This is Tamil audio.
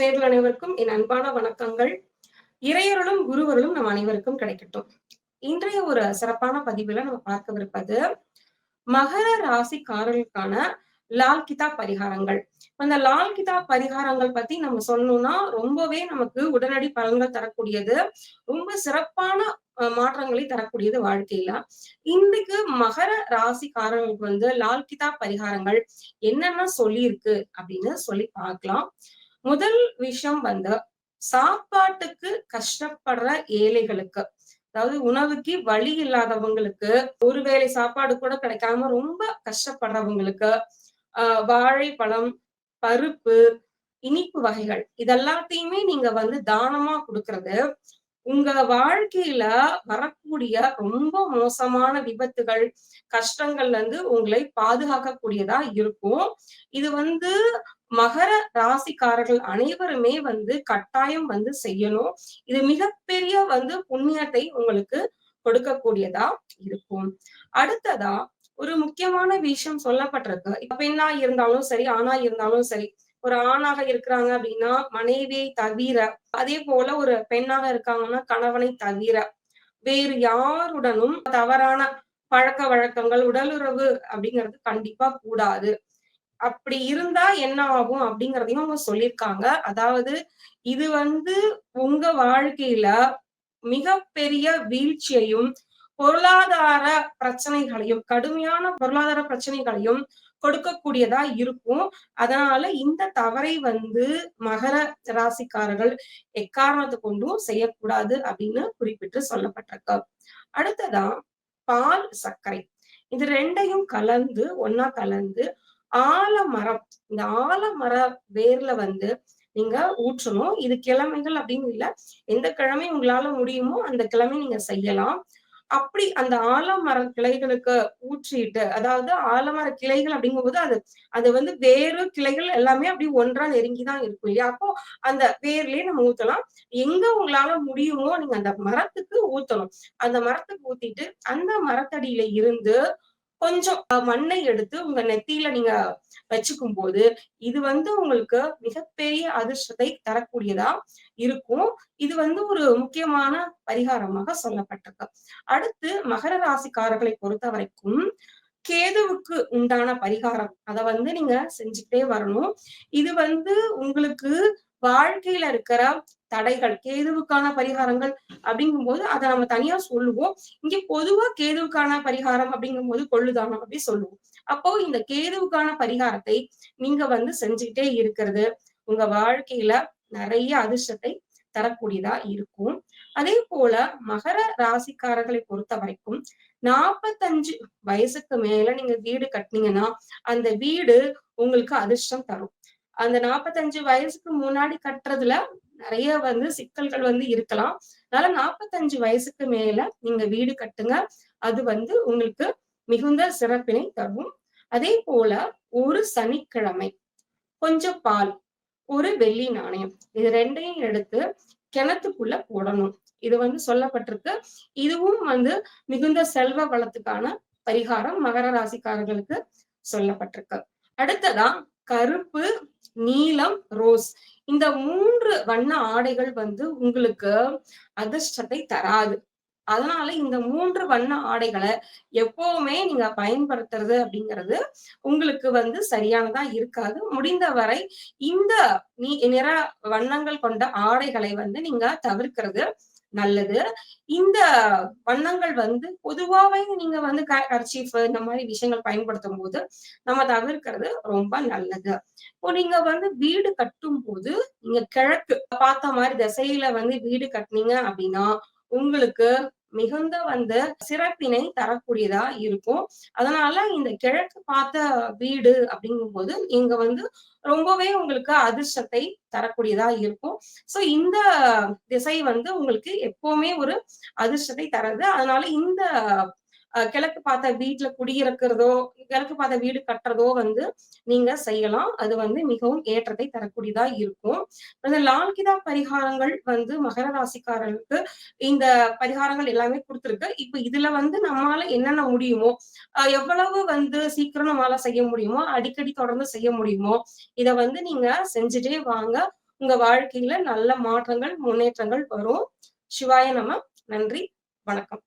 நேர்கள் அனைவருக்கும் என் அன்பான வணக்கங்கள். இறையருளும் குருவருளும் நம் அனைவருக்கும் கிடைக்கட்டும். இன்றைய ஒரு சிறப்பான பதிவுல நம்ம பார்க்கவிருப்பது மகர ராசிக்காரர்களுக்கான லால் கிதா பரிகாரங்கள். அந்த லால் கிதா பரிகாரங்கள் பத்தி நம்ம சொல்லணும்னா ரொம்பவே நமக்கு உடனடி பலன்கள் தரக்கூடியது ரொம்ப சிறப்பான மாற்றங்களை தரக்கூடியது வாழ்க்கையில. இன்றைக்கு மகர ராசிக்காரர்களுக்கு வந்து லால் கிதா பரிகாரங்கள் என்னென்ன சொல்லியிருக்கு அப்படின்னு சொல்லி பார்க்கலாம். முதல் விஷயம் வந்து சாப்பாட்டுக்கு கஷ்டப்படுற ஏழைகளுக்கு அதாவது உணவுக்கு வழி இல்லாதவங்களுக்கு ஒருவேளை சாப்பாடு கூட கிடைக்காம ரொம்ப கஷ்டப்படுறவங்களுக்கு ஆஹ் வாழைப்பழம் பருப்பு இனிப்பு வகைகள் இதெல்லாத்தையுமே நீங்க வந்து தானமா கொடுக்கறது. உங்க வாழ்க்கையில வரக்கூடிய ரொம்ப மோசமான விபத்துகள் கஷ்டங்கள்ல இருந்து உங்களை பாதுகாக்கக்கூடியதா இருக்கும். இது வந்து மகர ராசிக்காரர்கள் அனைவருமே வந்து கட்டாயம் வந்து செய்யணும். இது மிகப்பெரிய வந்து புண்ணியத்தை உங்களுக்கு கொடுக்கக்கூடியதா இருக்கும். அடுத்ததா ஒரு முக்கியமான விஷயம் சொல்லப்பட்டிருக்கு. பெண்ணா இருந்தாலும் சரி ஆணா இருந்தாலும் சரி ஒரு ஆணாக இருக்கிறாங்க அப்படின்னா மனைவியை தவிர அதே போல ஒரு பெண்ணாக இருக்காங்கன்னா கணவனை தவிர வேறு யாருடனும் தவறான பழக்க வழக்கங்கள் உடலுறவு அப்படிங்கிறது கண்டிப்பா கூடாது. அப்படி இருந்தா என்ன ஆகும் அப்படிங்கறதையும் அவங்க சொல்லியிருக்காங்க. அதாவது இது வந்து உங்க வாழ்க்கையில மிகப்பெரிய வீழ்ச்சியையும் பொருளாதார பிரச்சனைகளையும் கடுமையான பொருளாதார பிரச்சனைகளையும் கொடுக்கக்கூடியதா இருக்கும். அதனால இந்த தவறை வந்து மகர ராசிக்காரர்கள் எக்காரணத்தை கொண்டும் செய்யக்கூடாது அப்படின்னு குறிப்பிட்டு சொல்லப்பட்டிருக்கு. அடுத்ததா பால் சர்க்கரை. இது ரெண்டையும் கலந்து ஒன்னா கலந்து ஆலமரம் இந்த ஆலமர வேர்ல வந்து நீங்க ஊற்றணும். இது கிழமைகள் அப்படின்னு இல்ல எந்த கிழமை உங்களால முடியுமோ அந்த கிழமை நீங்க செய்யலாம். அப்படி அந்த ஆலமர கிளைகளுக்கு ஊற்றிட்டு அதாவது ஆலமர கிளைகள் அப்படிங்கும்போது அது அது வந்து வேறு கிளைகள் எல்லாமே அப்படி ஒன்றா நெருங்கிதான் இருக்கும் இல்லையா? அப்போ அந்த வேர்லயே நம்ம ஊத்தலாம். எங்க உங்களால முடியுமோ நீங்க அந்த மரத்துக்கு ஊத்தணும். அந்த மரத்துக்கு ஊத்திட்டு அந்த மரத்தடியில இருந்து கொஞ்சம் மண்ணை எடுத்து உங்க நெத்தியில நீங்க வச்சுக்கும் போது இது வந்து உங்களுக்கு மிகப்பெரிய அதிர்ஷ்டத்தை தரக்கூடியதா இருக்கும். இது வந்து ஒரு முக்கியமான பரிகாரமாக சொல்லப்பட்டிருக்கு. அடுத்து மகர ராசிக்காரர்களை பொறுத்த வரைக்கும் கேதுவுக்கு உண்டான பரிகாரம். அதை வந்து நீங்க செஞ்சுக்கிட்டே வரணும். இது வந்து உங்களுக்கு வாழ்க்கையில இருக்கிற தடைகள் கேதுவுக்கான பரிகாரங்கள் அப்படிங்கும் போது அதை நம்ம தனியா சொல்லுவோம். இங்க பொதுவா கேதுவுக்கான பரிகாரம் அப்படிங்கும் போது கொள்ளுதானம் அப்படி சொல்லுவோம். அப்போ இந்த கேதுவுக்கான பரிகாரத்தை நீங்க வந்து செஞ்சுக்கிட்டே இருக்கிறது உங்க வாழ்க்கையில நிறைய அதிர்ஷ்டத்தை தரக்கூடியதா இருக்கும். அதே போல மகர ராசிக்காரர்களை பொறுத்த வரைக்கும் நாற்பத்தஞ்சு வயசுக்கு மேல நீங்க வீடு கட்டினீங்கன்னா அந்த வீடு உங்களுக்கு அதிர்ஷ்டம் தரும். அந்த நாற்பத்தஞ்சு வயசுக்கு முன்னாடி கட்டுறதுல நிறைய வந்து சிக்கல்கள் வந்து இருக்கலாம். அதனால நாற்பத்தஞ்சு வயசுக்கு மேல நீங்க வீடு கட்டுங்க. அது வந்து உங்களுக்கு மிகுந்த சிறப்பினை தரும். அதே போல ஒரு சனிக்கிழமை கொஞ்சம் பால் ஒரு வெள்ளி நாணயம் இது ரெண்டையும் எடுத்து கிணத்துக்குள்ள போடணும். இது வந்து சொல்லப்பட்டிருக்கு. இதுவும் வந்து மிகுந்த செல்வ வளத்துக்கான பரிகாரம் மகர ராசிக்காரர்களுக்கு சொல்லப்பட்டிருக்கு. அடுத்ததா கருப்பு நீலம் ரோஸ். இந்த மூன்று வண்ண ஆடைகள் வந்து உங்களுக்கு அதிர்ஷ்டத்தை தராது. அதனால இந்த மூன்று வண்ண ஆடைகளை எப்பவுமே நீங்க பயன்படுத்துறது அப்படிங்கிறது உங்களுக்கு வந்து சரியானதா இருக்காது. முடிந்தவரை இந்த நீ நிற வண்ணங்கள் கொண்ட ஆடைகளை வந்து நீங்க தவிர்க்கிறது நல்லது. இந்த வண்ணங்கள் வந்து பொதுவாவே நீங்க வந்து கர்ச்சீஃப் இந்த மாதிரி விஷயங்கள் பயன்படுத்தும் போது நம்ம தவிர்க்கிறது ரொம்ப நல்லது. இப்போ நீங்க வந்து வீடு கட்டும் போது நீங்க கிழக்கு பார்த்த மாதிரி திசையில வந்து வீடு கட்டினீங்க அப்படின்னா உங்களுக்கு மிகுந்த வந்து சிறப்பினை தரக்கூடியதா இருக்கும். அதனால இந்த கிழக்கு பார்த்த வீடு அப்படிங்கும் போது இங்க வந்து ரொம்பவே உங்களுக்கு அதிர்ஷ்டத்தை தரக்கூடியதா இருக்கும். சோ இந்த திசை வந்து உங்களுக்கு எப்பவுமே ஒரு அதிர்ஷ்டத்தை தரது. அதனால இந்த கிழக்கு பார்த்த வீட்டுல குடியிருக்கிறதோ கிழக்கு பார்த்த வீடு கட்டுறதோ வந்து நீங்க செய்யலாம் அது வந்து மிகவும் ஏற்றத்தை தரக்கூடியதா இருக்கும் இந்த லால்கிதா பரிகாரங்கள் வந்து மகர ராசிக்காரர்களுக்கு இந்த பரிகாரங்கள் எல்லாமே கொடுத்துருக்கு இப்ப இதுல வந்து நம்மளால என்னென்ன முடியுமோ எவ்வளவு வந்து சீக்கிரம் நம்மளால செய்ய முடியுமோ அடிக்கடி தொடர்ந்து செய்ய முடியுமோ இத வந்து நீங்க செஞ்சுட்டே வாங்க உங்க வாழ்க்கையில நல்ல மாற்றங்கள், முன்னேற்றங்கள் வரும். சிவாய நம! நன்றி, வணக்கம்.